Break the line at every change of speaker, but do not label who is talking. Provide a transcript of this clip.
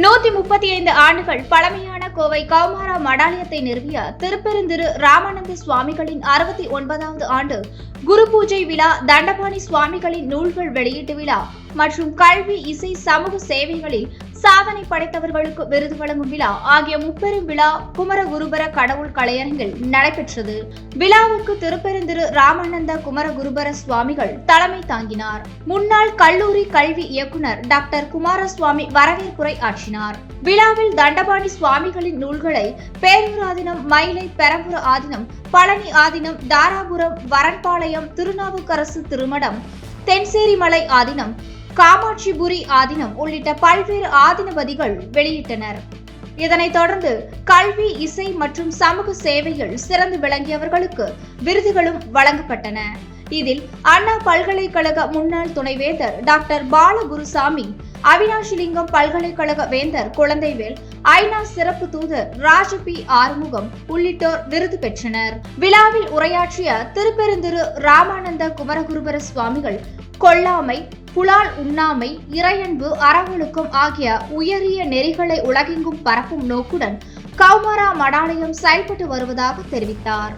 நூத்தி முப்பத்தி ஐந்து ஆண்டுகள் பழமையான கோவை கௌமாரா மடாலயத்தை நிறுவிய திருப்பெருந்திரு ராமானந்த சுவாமிகளின் அறுபத்தி ஒன்பதாவது ஆண்டு குரு பூஜை விழா தண்டபாணி சுவாமிகளின் நூல்கள் வெளியீட்டு விழா மற்றும் கல்வி இசை சமூக சேவைகளில் சாதனை படைத்தவர்களுக்கு விருது வழங்கும் விழா ஆகிய முப்பெரும் விழா குமரகுருபர கடவுள் கலையரங்கில் நடைபெற்றது. விழாவுக்கு திருப்பெருந்திரு ராமானந்த குமரகுருபர சுவாமிகள் தலைமை தாங்கினார். முன்னாள் கல்லூரி கல்வி இயக்குனர் டாக்டர் குமாரசுவாமி வரவேற்புரை ஆற்றினார். விழாவில் தண்டபாணி சுவாமிகளின் நூல்களை பேரூர் ஆதினம் மயிலை பெரம்பூர் ஆதீனம் பழனி ஆதீனம் தாராபுரம் வரன்பாளையம் திருநாவுக்கரசு திருமடம் தென்சேரிமலை ஆதீனம் காமாட்சிபுரி ஆதீனம் உள்ளிட்ட பல்வேறு ஆதினபதிகள் வெளியிட்டனர். இதனைத் தொடர்ந்து கல்வி இசை மற்றும் சமூக சேவையில் சிறந்து விளங்கியவர்களுக்கு விருதுகளும் வழங்கப்பட்டன. இதில் அண்ணா பல்கலைக்கழக முன்னாள் துணைவேந்தர் டாக்டர் பாலகுருசாமி அவினாஷிலிங்கம் பல்கலைக்கழக வேந்தர் குழந்தைவேல் ஐநா சிறப்பு தூதர் ராஜபி ஆறுமுகம் உள்ளிட்டோர் விருது பெற்றனர். விழாவில் உரையாற்றிய திருப்பெருந்திரு ராமானந்த குமரகுருபர சுவாமிகள் கொல்லாமை புலால் உண்ணாமை இறையன்பு அறவொழுக்கம் ஆகிய உயரிய நெறிகளை உலகெங்கும் பரப்பும் நோக்குடன் கௌமாரா மடாலயம் செயல்பட்டு வருவதாக தெரிவித்தார்.